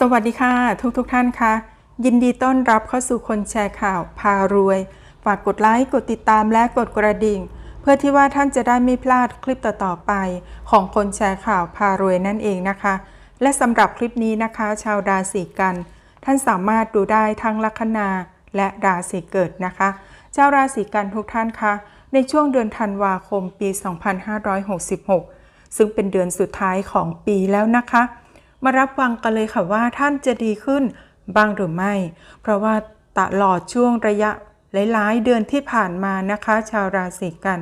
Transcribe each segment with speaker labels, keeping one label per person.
Speaker 1: สวัสดีค่ะ ทุกทุกท่านค่ะ ยินดีต้อนรับเข้าสู่คนแชร์ข่าวพารวย ฝากกดไลค์กดติดตามและกดกระดิ่ง เพื่อที่ว่าท่านจะได้ไม่พลาดคลิปต่อๆไป ของคนแชร์ข่าวพารวยนั่นเองนะคะ และสำหรับคลิปนี้นะคะ ชาวราศีกัน ท่านสามารถดูได้ทั้งลัคนาและราศีเกิดนะคะชาวราศีกันทุกท่านคะในช่วงเดือนธันวาคมปี 2566 ซึ่งเป็นเดือนสุดท้ายของปีแล้วนะคะ มารับฟังกันเลยค่ะว่าท่านจะดีขึ้นบ้างหรือไม่ เพราะว่าตลอดช่วงระยะหลายๆ เดือนที่ผ่านมานะคะ ชาวราศีกัน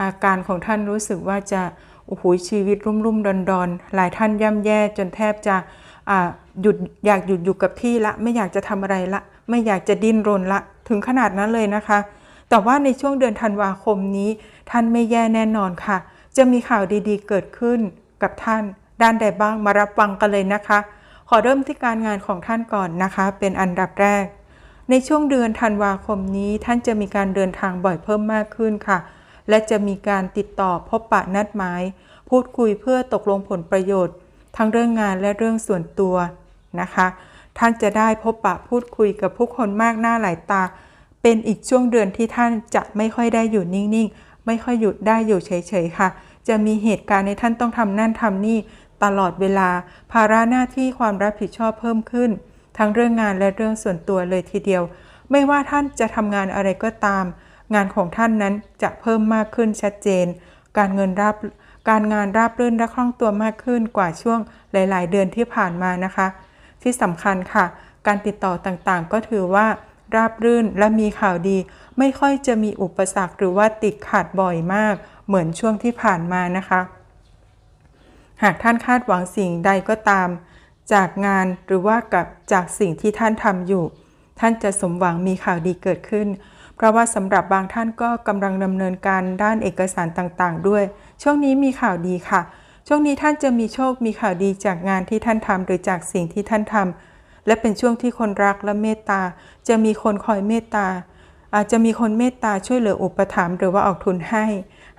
Speaker 1: อาการของท่านรู้สึกว่าจะโอ้โหชีวิตรุ่มรุ่มดอนดอนหลายท่านย่ำแย่จนแทบจะหยุดอยากหยุดอยู่กับที่ละ ไม่อยากจะทำอะไรละ ไม่อยากจะดิ้นรนละ ถึงขนาดนั้นเลยนะคะ แต่ว่าในช่วงเดือนธันวาคมนี้ ท่านไม่แย่แน่นอนค่ะ จะมีข่าวดีๆเกิดขึ้นกับท่าน ด้านใดบ้างมารับฟังกันเลยนะคะ ขอเริ่มที่การงานของท่านก่อนนะคะ เป็นอันดับแรก ในช่วงเดือนธันวาคมนี้ท่านจะมีการเดินทางบ่อยเพิ่มมากขึ้นค่ะ และจะมีการติดต่อพบปะนัดหมาย พูดคุยเพื่อตกลงผลประโยชน์ ทั้งเรื่องงานและเรื่องส่วนตัวนะคะ ท่านจะได้พบปะพูดคุยกับผู้คนมากหน้าหลายตา เป็นอีกช่วงเดือนที่ท่านจะไม่ค่อยได้อยู่นิ่งๆ ไม่ค่อยหยุดได้อยู่เฉยๆค่ะจะมีเหตุการณ์ในท่านต้องทำนั่นทำนี่ ตลอดเวลา ภาระหน้าที่ความรับผิดชอบเพิ่มขึ้น ทั้งเรื่องงานและเรื่องส่วนตัวเลยทีเดียว ไม่ว่าท่านจะทำงานอะไรก็ตาม งานของท่านนั้นจะเพิ่มมากขึ้นชัดเจน การเงินราบการงานราบรื่นและคล่องตัวมากขึ้นกว่าช่วงหลาย ๆ เดือนที่ผ่านมานะคะ ที่สำคัญค่ะ การติดต่อต่างๆ ก็ถือว่าราบรื่นและมีข่าวดี ไม่ค่อยจะมีอุปสรรคหรือว่าติดขัดบ่อยมาก เหมือนช่วงที่ผ่านมานะคะ หากท่านคาดหวังสิ่งใดก็ตาม จากงานหรือว่ากับจากสิ่งที่ท่านทำอยู่ ท่านจะสมหวังมีข่าวดีเกิดขึ้น เพราะว่าสำหรับบางท่านก็กำลังดำเนินการด้านเอกสารต่างๆ ด้วย ช่วงนี้มีข่าวดีค่ะ ช่วงนี้ท่านจะมีโชคมีข่าวดีจากงานที่ท่านทำหรือจากสิ่งที่ท่านทำและเป็นช่วงที่คนรักและเมตตา จะมีคนคอยเมตตาอาจจะมีคนเมตตาช่วยเหลืออุปถัมภ์หรือว่าออกทุนให้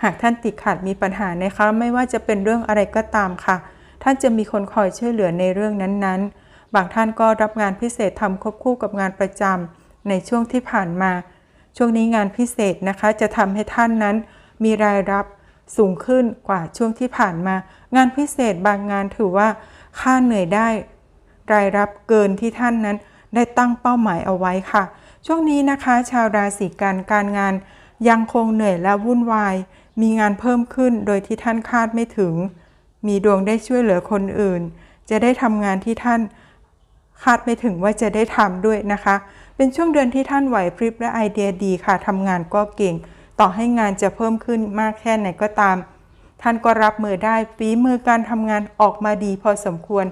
Speaker 1: หากท่านติดขัดมีปัญหานะคะ ไม่ว่าจะเป็นเรื่องอะไรก็ตามค่ะ ท่านจะมีคนคอยช่วยเหลือในเรื่องนั้นๆ บางท่านก็รับงานพิเศษทำควบคู่กับงานประจำในช่วงที่ผ่านมา ช่วงนี้งานพิเศษนะคะ จะทำให้ท่านนั้น มีรายรับสูงขึ้นกว่าช่วงที่ผ่านมา งานพิเศษบางงานถือว่า ค่าเหนื่อยได้ รายรับเกินที่ท่านนั้น ได้ตั้งเป้าหมายเอาไว้ค่ะ ช่วงนี้นะคะ ชาวราศีกันการงานยังคงเหนื่อยและวุ่นวาย มีงานเพิ่มขึ้นโดยที่ท่านคาดไม่ถึง มีดวงได้ช่วยเหลือคนอื่น จะได้ทำงานที่ท่านคาดไม่ถึงว่าจะได้ทำด้วยนะคะ เป็นช่วงเดือนที่ท่านไหวพริบและไอเดียดีค่ะทำงานก็เก่ง ต่อให้งานจะเพิ่มขึ้นมากแค่ไหนก็ตาม ท่านก็รับมือได้ฝีมือการทำงานออกมาดีพอสมควร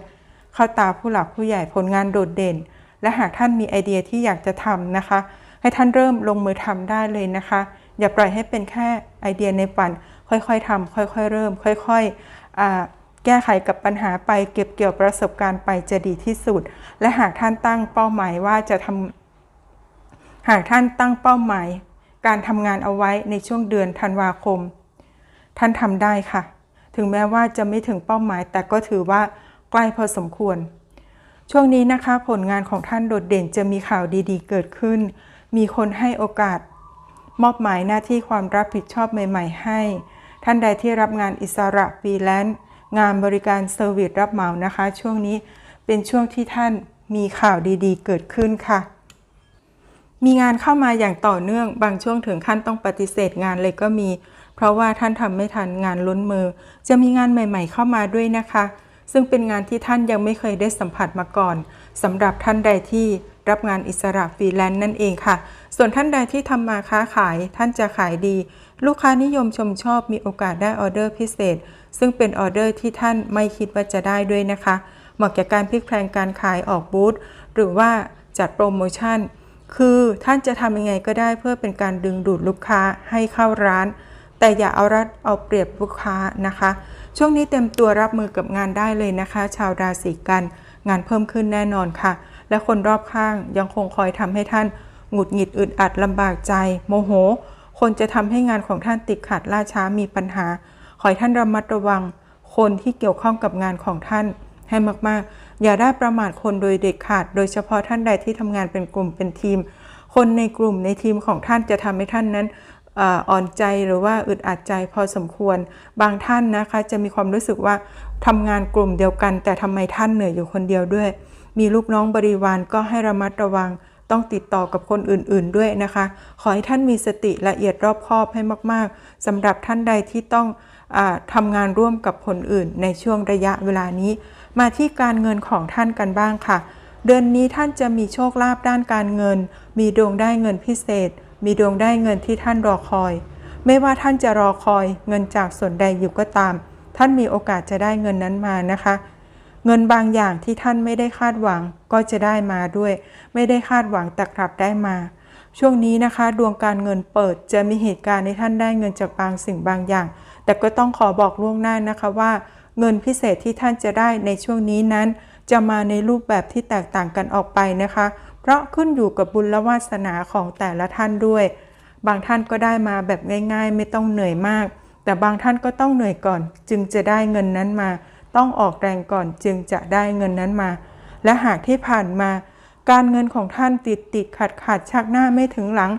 Speaker 1: เข้าตาผู้หลักผู้ใหญ่ผลงานโดดเด่น และหากท่านมีไอเดียที่อยากจะทำนะคะ ให้ท่านเริ่มลงมือทำได้เลยนะคะ อย่าปล่อยให้เป็นแค่ไอเดียในฝัน ค่อยๆทำค่อยๆ เริ่ม ค่อยๆ แก้ไขกับปัญหาไปเก็บเกี่ยวประสบการณ์ไปจะดีที่สุด และหากท่านตั้งเป้าหมายว่าจะทำหากท่านตั้งเป้าหมาย การทำงานเอาไว้ในช่วงเดือนธันวาคม ท่านทำได้ค่ะ ถึงแม้ว่าจะไม่ถึงเป้าหมาย แต่ก็ถือว่าใกล้พอสมควร ช่วงนี้นะคะผลงานของท่านโดดเด่นจะมีข่าวดีๆ เกิดขึ้น มีคนให้โอกาส มอบหมายหน้าที่ความรับผิดชอบใหม่ ๆ ให้ ท่านใดที่รับงานอิสระฟรีแลนซ์งานบริการเซอร์วิสรับเหมานะคะ ช่วงนี้เป็นช่วงที่ท่านมีข่าวดีๆ เกิดขึ้นค่ะ มีงานเข้ามาอย่างต่อเนื่อง บางช่วงถึงขั้นต้องปฏิเสธงานเลยก็มี เพราะว่าท่านทำไม่ทันงานล้นมือ จะมีงานใหม่ ๆ เข้ามาด้วยนะคะ ซึ่งเป็นงานที่ท่านยังไม่เคยได้สัมผัสมาก่อนสำหรับท่านใดที่ รับงานอิสระฟรีแลนซ์นั่นเองค่ะ ส่วนท่านใดที่ทำมาค้าขายท่านจะขายดี ลูกค้านิยมชมชอบมีโอกาสได้ออเดอร์พิเศษ ซึ่งเป็นออเดอร์ที่ท่านไม่คิดว่าจะได้ด้วยนะคะ เหมาะแก่การพลิกแพลงการขายออกบูธหรือว่าจัดโปรโมชั่น คือท่านจะทำยังไงก็ได้เพื่อเป็นการดึงดูดลูกค้าให้เข้าร้าน แต่อย่าเอารัดเอาเปรียบลูกค้านะคะ ช่วงนี้เต็มตัวรับมือกับงานได้เลยนะคะ ชาวราศีกัน งานเพิ่มขึ้นแน่นอนค่ะ และคนรอบข้างยังคงคอยทำให้ท่านหงุดหงิดอึดอัดลำบากใจ โมโห คนจะทำให้งานของท่านติดขัดล่าช้ามีปัญหา ขอให้ท่านระมัดระวัง คนที่เกี่ยวข้องกับงานของท่าน ให้มากๆ อย่าได้ประมาทคนโดยเด็ดขาด โดยเฉพาะท่านใดที่ทำงานเป็นกลุ่มเป็นทีม คนในกลุ่มในทีมของท่านจะทำให้ท่านนั้น อ่อนใจหรือว่าอึดอัดใจพอสมควร บางท่านนะคะจะมีความรู้สึกว่าทำงานกลุ่มเดียวกัน แต่ทำไมท่านเหนื่อยอยู่คนเดียวด้วย มีลูกน้องบริวารก็ให้ระมัดระวังต้องติดต่อกับคนอื่นๆด้วยนะคะ ขอให้ท่านมีสติละเอียดรอบคอบให้มาก ๆสำหรับท่านใดที่ต้องอทำงานร่วมกับคนอื่นในช่วงระยะเวลานี้ มาที่การเงินของท่านกันบ้างค่ะ เดือนนี้ท่านจะมีโชคลาภด้านการเงิน มีดวงได้เงินพิเศษ มีดวงได้เงินที่ท่านรอคอย ไม่ว่าท่านจะรอคอยเงินจากส่วนใดอยู่ก็ตาม ท่านมีโอกาสจะได้เงินนั้นมานะคะ เงินบางอย่างที่ท่านไม่ได้คาดหวังก็จะได้มาด้วย ไม่ได้คาดหวังแต่กลับได้มา ช่วงนี้นะคะ ดวงการเงินเปิดจะมีเหตุการณ์ให้ท่านได้เงินจากบางสิ่งบางอย่าง แต่ก็ต้องขอบอกล่วงหน้านะคะว่า เงินพิเศษที่ท่านจะได้ในช่วงนี้นั้น จะมาในรูปแบบที่แตกต่างกันออกไปนะคะ เพราะขึ้นอยู่กับบุญและวาสนาของแต่ละท่านด้วย บางท่านก็ได้มาแบบง่าย ๆ ไม่ต้องเหนื่อยมาก แต่บางท่านก็ต้องเหนื่อยก่อน จึงจะได้เงินนั้นมา ต้องออกแรงก่อนจึงจะได้เงินนั้นมา และหากที่ผ่านมา การเงินของท่านติดติดขัดขัดชักหน้าไม่ถึงหลัง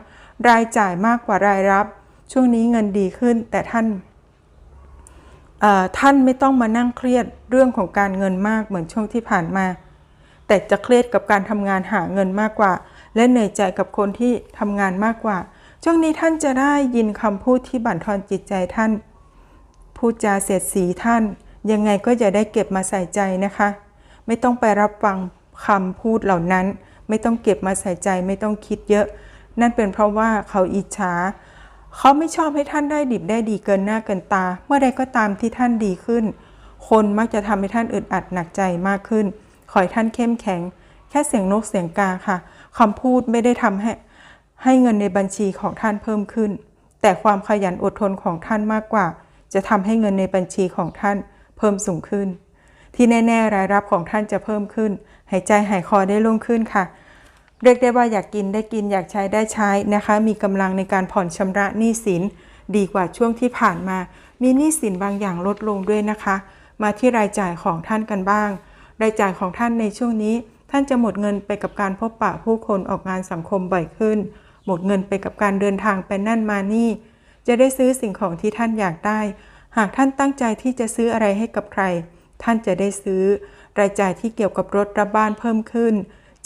Speaker 1: รายจ่ายมากกว่ารายรับ ช่วงนี้เงินดีขึ้นแต่ท่านท่านไม่ต้องมานั่งเครียดเรื่องของการเงินมากเหมือนช่วงที่ผ่านมา แต่จะเครียดกับการทำงานหาเงินมากกว่า และเหนื่อยใจกับคนที่ทำงานมากกว่า ช่วงนี้ท่านจะได้ยินคำพูดที่บั่นทอนจิตใจท่าน พูดจาเสียดสีท่าน ยังไงก็อย่าได้เก็บมาใส่ใจนะคะ ไม่ต้องไปรับฟังคำพูดเหล่านั้น ไม่ต้องเก็บมาใส่ใจไม่ต้องคิดเยอะ นั่นเป็นเพราะว่าเขาอิจฉาเขาไม่ชอบให้ท่านได้ดิบได้ดีเกินหน้าเกินตา เมื่อใดก็ตามที่ท่านดีขึ้น คนมักจะทำให้ท่านอึดอัดหนักใจมากขึ้น ขอให้ท่านเข้มแข็ง แค่เสียงนกเสียงกาค่ะคำพูดไม่ได้ทำให้ให้เงินในบัญชีของท่านเพิ่มขึ้น แต่ความขยันอดทนของท่านมากกว่า จะทำให้เงินในบัญชีของท่านเพิ่มสูงขึ้น ที่แน่ ๆ รายรับของท่านจะเพิ่มขึ้น หายใจหายคอได้โล่งขึ้นค่ะ เรียกได้ว่าอยากกินได้กินอยากใช้ได้ใช้นะคะ มีกำลังในการผ่อนชำระหนี้สินดีกว่าช่วงที่ผ่านมา มีหนี้สินบางอย่างลดลงด้วยนะคะ มาที่รายจ่ายของท่านกันบ้าง รายจ่ายของท่านในช่วงนี้ ท่านจะหมดเงินไปกับการพบปะผู้คนออกงานสังคมบ่อยขึ้น หมดเงินไปกับการเดินทางไปนั่นมานี่ จะได้ซื้อสิ่งของที่ท่านอยากได้ หากท่านตั้งใจที่จะซื้ออะไรให้กับใคร ท่านจะได้ซื้อ รายจ่ายที่เกี่ยวกับรถรับบ้านเพิ่มขึ้น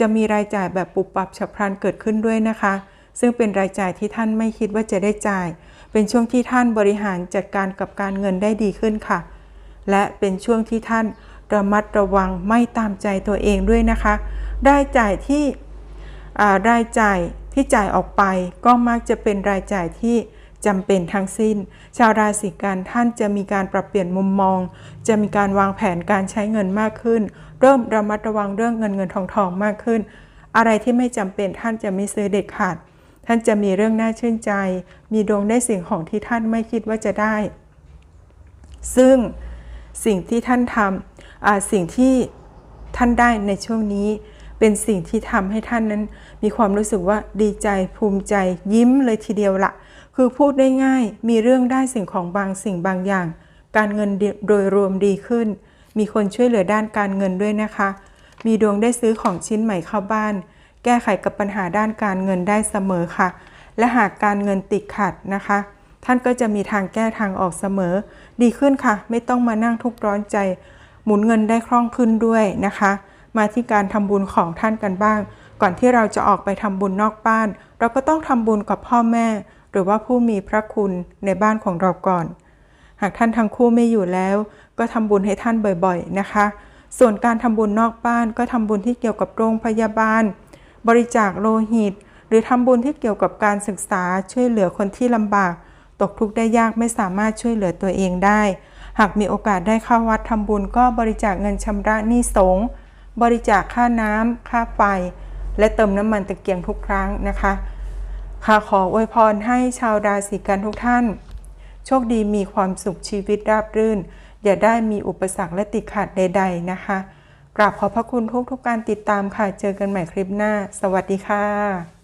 Speaker 1: จะมีรายจ่ายแบบปุบปับฉับพลันเกิดขึ้นด้วยนะคะ ซึ่งเป็นรายจ่ายที่ท่านไม่คิดว่าจะได้จ่าย เป็นช่วงที่ท่านบริหารจัดการกับการเงินได้ดีขึ้นค่ะ และเป็นช่วงที่ท่าน ระมัดระวังไม่ตามใจตัวเองด้วยนะคะ รายจ่ายที่รายจ่ายที่จ่ายออกไปก็มักจะเป็นรายจ่ายที่จำเป็นทั้งสิ้น ชาวราศีกันท่านจะมีการปรับเปลี่ยนมุมมอง จะมีการวางแผนการใช้เงินมากขึ้น เริ่มระมัดระวังเรื่องเงินเงินทองทองมากขึ้น อะไรที่ไม่จำเป็นท่านจะไม่ซื้อเด็ดขาด ท่านจะมีเรื่องน่าชื่นใจ มีดวงได้สิ่งของที่ท่านไม่คิดว่าจะได้ ซึ่งสิ่งที่ท่านทำอ่า สิ่งที่ท่านได้ในช่วงนี้เป็นสิ่งที่ทำให้ท่านนั้น มีความรู้สึกว่าดีใจภูมิใจยิ้มเลยทีเดียวละคือพูดได้ง่ายมีเรื่องได้สิ่งของบางสิ่งบางอย่าง การเงินโดยรวมดีขึ้น มีคนช่วยเหลือด้านการเงินด้วยนะคะ มีดวงได้ซื้อของชิ้นใหม่เข้าบ้าน แก้ไขกับปัญหาด้านการเงินได้เสมอค่ะ และหากการเงินติดขัดนะคะ ท่านก็จะมีทางแก้ทางออกเสมอ ดีขึ้นค่ะ ไม่ต้องมานั่งทุกข์ร้อนใจ หมุนเงินได้คล่องขึ้นด้วยนะคะ มาที่การทำบุญของท่านกันบ้าง ก่อนที่เราจะออกไปทำบุญนอกบ้าน เราก็ต้องทำบุญกับพ่อแม่ หรือว่าผู้มีพระคุณในบ้านของเราก่อน หากท่านทั้งคู่ไม่อยู่แล้ว ก็ทำบุญให้ท่านบ่อยๆนะคะ ส่วนการทำบุญนอกบ้านก็ทำบุญที่เกี่ยวกับโรงพยาบาล บริจาคโลหิต หรือทำบุญที่เกี่ยวกับการศึกษาช่วยเหลือคนที่ลำบาก ตกทุกข์ได้ยากไม่สามารถช่วยเหลือตัวเองได้ หากมีโอกาสได้เข้าวัดทำบุญก็บริจาคเงินชำระหนี้สงฆ์บริจาคค่าน้ำค่าไฟ และเติมน้ำมันตะเกียงทุกครั้งนะคะค่ะขออวยพรให้ชาวราศีกันทุกท่าน โชคดีมีความสุขชีวิตราบรื่น อย่าได้มีอุปสรรคและติดขัดใด ๆนะคะ กราบขอบพระคุณทุกๆกการติดตามค่ะ เจอกันใหม่คลิปหน้า สวัสดีค่ะ